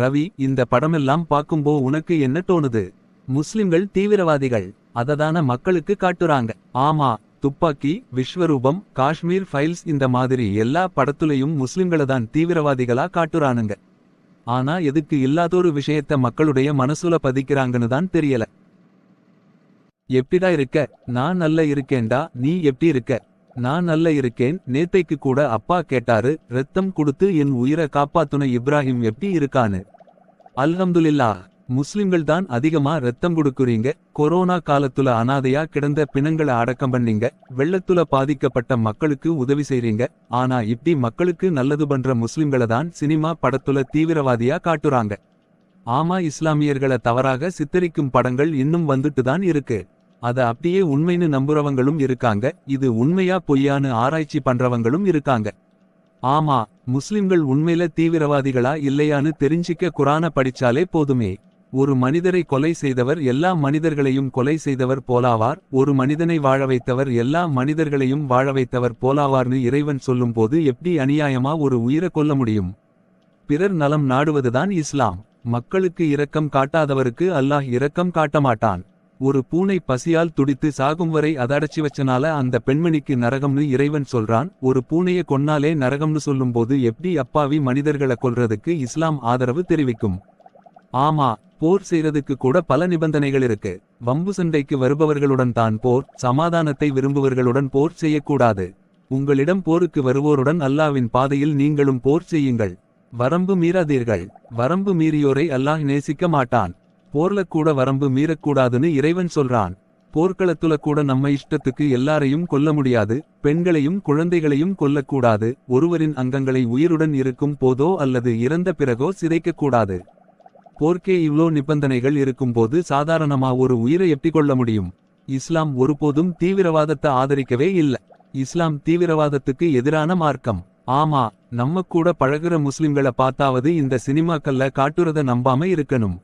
ரவி இந்த படமெல்லாம் பாக்கும்போ உனக்கு என்ன தோணுது? முஸ்லிம்கள் தீவிரவாதிகள் அததான மக்களுக்கு காட்டுறாங்க. ஆமா துப்பாக்கி விஸ்வரூபம் காஷ்மீர் ஃபைல்ஸ் இந்த மாதிரி எல்லா படத்துலயும் முஸ்லிம்கள தான் தீவிரவாதிகளா காட்டுறானுங்க. ஆனா எதுக்கு இல்லாதொரு விஷயத்த மக்களுடைய மனசுல பதிக்கிறாங்கன்னு தான் தெரியல. எப்படிடா இருக்க? நான் நல்ல இருக்கேன்டா நீ எப்படி இருக்க? நான் நல்ல இருக்கேன். நேத்தைக்கு கூட அப்பா கேட்டாரு. ரத்தம் கொடுத்து என் உயிரை காப்பாத்துன இப்ராஹிம் எப்படி இருக்கானு அல்ஹம்துலில்லா. முஸ்லிம்கள் தான் அதிகமா ரத்தம் கொடுக்குறீங்க. கொரோனா காலத்துல அனாதையா கிடந்த பிணங்களை அடக்கம் பண்ணீங்க. வெள்ளத்துல பாதிக்கப்பட்ட மக்களுக்கு உதவி செய்றீங்க. ஆனா இப்படி மக்களுக்கு நல்லது பண்ற முஸ்லிம்களை தான் சினிமா படத்துல தீவிரவாதியா காட்டுறாங்க. ஆமா இஸ்லாமியர்களை தவறாக சித்தரிக்கும் படங்கள் இன்னும் வந்துட்டு தான் இருக்கு. அத அப்படியே உண்மைன்னு நம்புறவங்களும் இருக்காங்க. இது உண்மையா பொய்யான்னு ஆராய்ச்சி பண்றவங்களும் இருக்காங்க. ஆமா முஸ்லிம்கள் உண்மையில தீவிரவாதிகளா இல்லையான்னு தெரிஞ்சிக்க குரான படிச்சாலே போதுமே. ஒரு மனிதரை கொலை செய்தவர் எல்லா மனிதர்களையும் கொலை செய்தவர் போலாவார். ஒரு மனிதனை வாழ வைத்தவர் எல்லா மனிதர்களையும் வாழ வைத்தவர் போலாவார்னு இறைவன் சொல்லும்போது எப்படி அநியாயமா ஒரு உயிரை கொல்ல முடியும்? பிறர் நலம் நாடுவதுதான் இஸ்லாம். மக்களுக்கு இரக்கம் காட்டாதவருக்கு அல்லாஹ் இரக்கம் காட்டமாட்டான். ஒரு பூனை பசியால் துடித்து சாகும் வரை அதடச்சி வச்சனால அந்த பெண்மணிக்கு நரகம்னு இறைவன் சொல்றான். ஒரு பூனைய கொன்னாலே நரகம்னு சொல்லும்போது எப்படி அப்பாவி மனிதர்களை கொல்றதுக்கு இஸ்லாம் ஆதரவு தெரிவிக்கும்? ஆமா போர் செய்யறதுக்கு கூட பல நிபந்தனைகள் இருக்கு. வம்பு சண்டைக்கு வருபவர்களுடன் தான் போர் சமாதானத்தை விரும்புவர்களுடன் போர் செய்யக்கூடாது. உங்களிடம் போருக்கு வருவோருடன் அல்லாவின் பாதையில் நீங்களும் போர் செய்யுங்கள். வரம்பு மீறாதீர்கள். வரம்பு மீறியோரை அல்லாஹ் நேசிக்க மாட்டான். போர்ல கூட வரம்பு மீறக்கூடாதுன்னு இறைவன் சொல்றான். போர்க்களத்துல கூட நம்ம இஷ்டத்துக்கு எல்லாரையும் கொல்ல முடியாது பெண்களையும் குழந்தைகளையும் கொல்லக்கூடாது ஒருவரின் அங்கங்களை உயிருடன் இருக்கும் போதோ அல்லது இறந்த பிறகோ சிதைக்கக்கூடாது. போர்க்கே இவ்ளோ நிபந்தனைகள் இருக்கும்போது சாதாரணமா ஒரு உயிரை எப்படி கொள்ள முடியும். இஸ்லாம் ஒருபோதும் தீவிரவாதத்தை ஆதரிக்கவே இல்ல. இஸ்லாம் தீவிரவாதத்துக்கு எதிரான மார்க்கம். ஆமா நம்ம கூட பழகுற முஸ்லிம்கள பார்த்தாவது இந்த சினிமாக்கள்ல காட்டுறத நம்பாம இருக்கணும்.